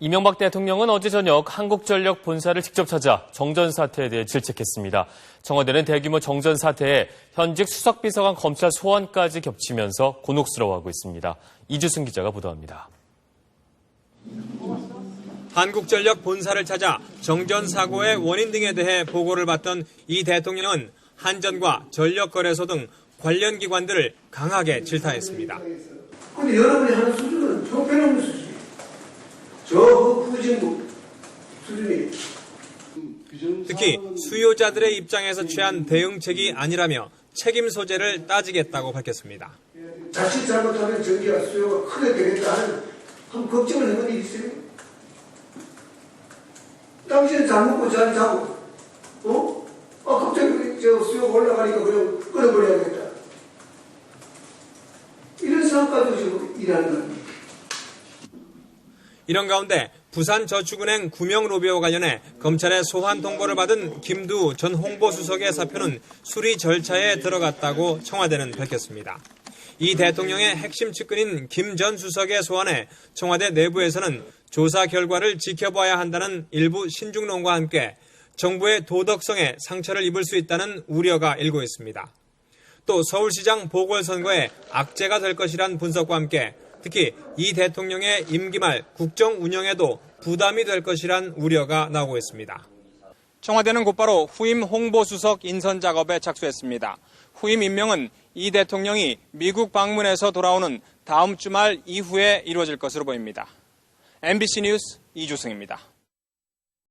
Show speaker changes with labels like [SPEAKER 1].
[SPEAKER 1] 이명박 대통령은 어제 저녁 한국전력 본사를 직접 찾아 정전 사태에 대해 질책했습니다. 청와대는 대규모 정전 사태에 현직 수석비서관 검찰 소환까지 겹치면서 곤혹스러워하고 있습니다. 이주승 기자가 보도합니다.
[SPEAKER 2] 한국전력 본사를 찾아 정전 사고의 원인 등에 대해 보고를 받던 이 대통령은 한전과 전력거래소 등 관련 기관들을 강하게 질타했습니다.
[SPEAKER 3] 근데 여러분이 하는 수준은 형편없는 수준이에요. 저 후진국 수준이
[SPEAKER 2] 특히 수요자들의 입장에서 취한 대응책이 아니라며 책임 소재를 따지겠다고 밝혔습니다.
[SPEAKER 3] 자칫 잘못하면 전기가 수요가 크게 되겠다 하는 한 걱정을 해본 일 있어요? 당신은 잘 먹고 잘 자고 어? 아 갑자기 저 수요가 올라가니까 그냥 끊어버려야겠다. 이런 생각 가지고 지금 일하는 겁니다.
[SPEAKER 2] 이런 가운데 부산저축은행 구명 로비와 관련해 검찰의 소환 통보를 받은 김두 전 홍보수석의 사표는 수리 절차에 들어갔다고 청와대는 밝혔습니다. 이 대통령의 핵심 측근인 김 전 수석의 소환에 청와대 내부에서는 조사 결과를 지켜봐야 한다는 일부 신중론과 함께 정부의 도덕성에 상처를 입을 수 있다는 우려가 일고 있습니다. 또 서울시장 보궐선거에 악재가 될 것이란 분석과 함께 특히 이 대통령의 임기 말 국정 운영에도 부담이 될 것이란 우려가 나오고 있습니다. 청와대는 곧바로 후임 홍보수석 인선 작업에 착수했습니다. 후임 임명은 이 대통령이 미국 방문해서 돌아오는 다음 주말 이후에 이루어질 것으로 보입니다. MBC 뉴스 이주승입니다.